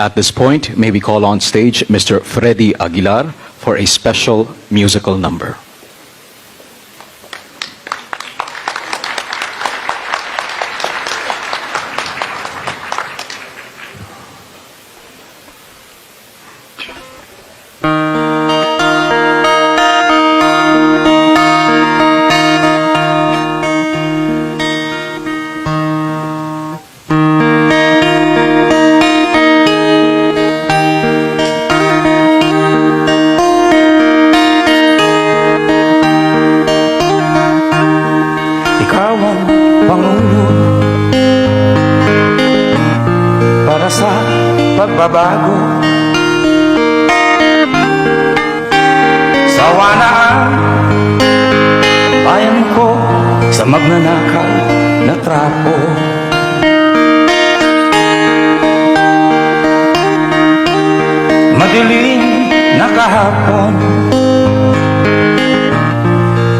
At this point, may we call on stage Mr. Freddy Aguilar for a special musical number. Pagbabago Sawa na ang bayan ko Sa magnanakaw na trapo. Madilim na kahapon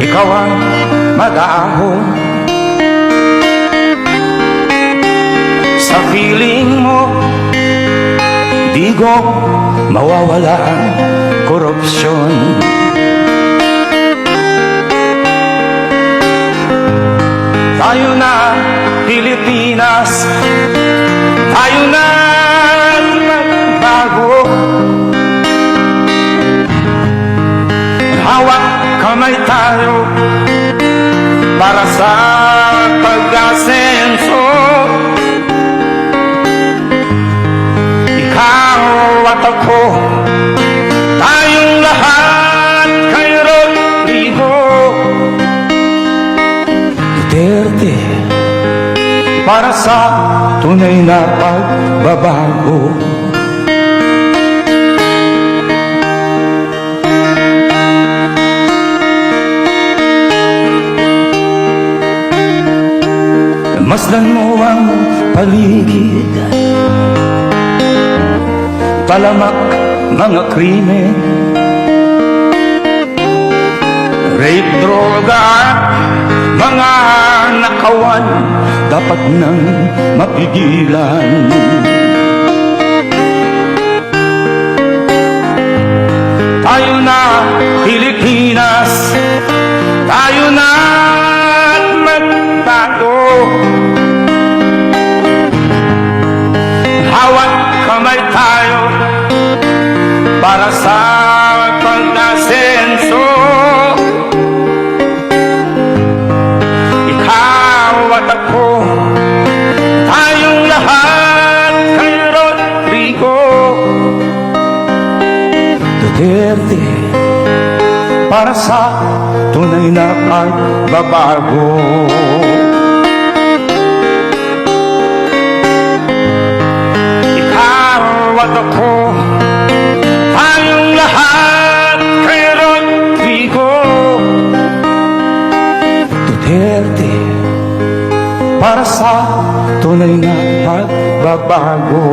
Ikaw ang mag-aahon. Sa feeling ko mawawala ang korupsyon. Tayo na Pilipinas. Tayo na magbago. Hawak kamay tayo para sa Para sa tunay na pagbabago. Masdan mo ang paligid. Talamak mga krimen Rape, droga, mga nakawan Dapat nang mapigilan. Tayo na Pilipinas. Tayo na magbago Hawat kamay tayo Para sa Duterte. Para sa tunay na pagbabago. Ikaw at ako Tayong lahat kay Rodrigo. Duterte. Para sa tunay na pagbabago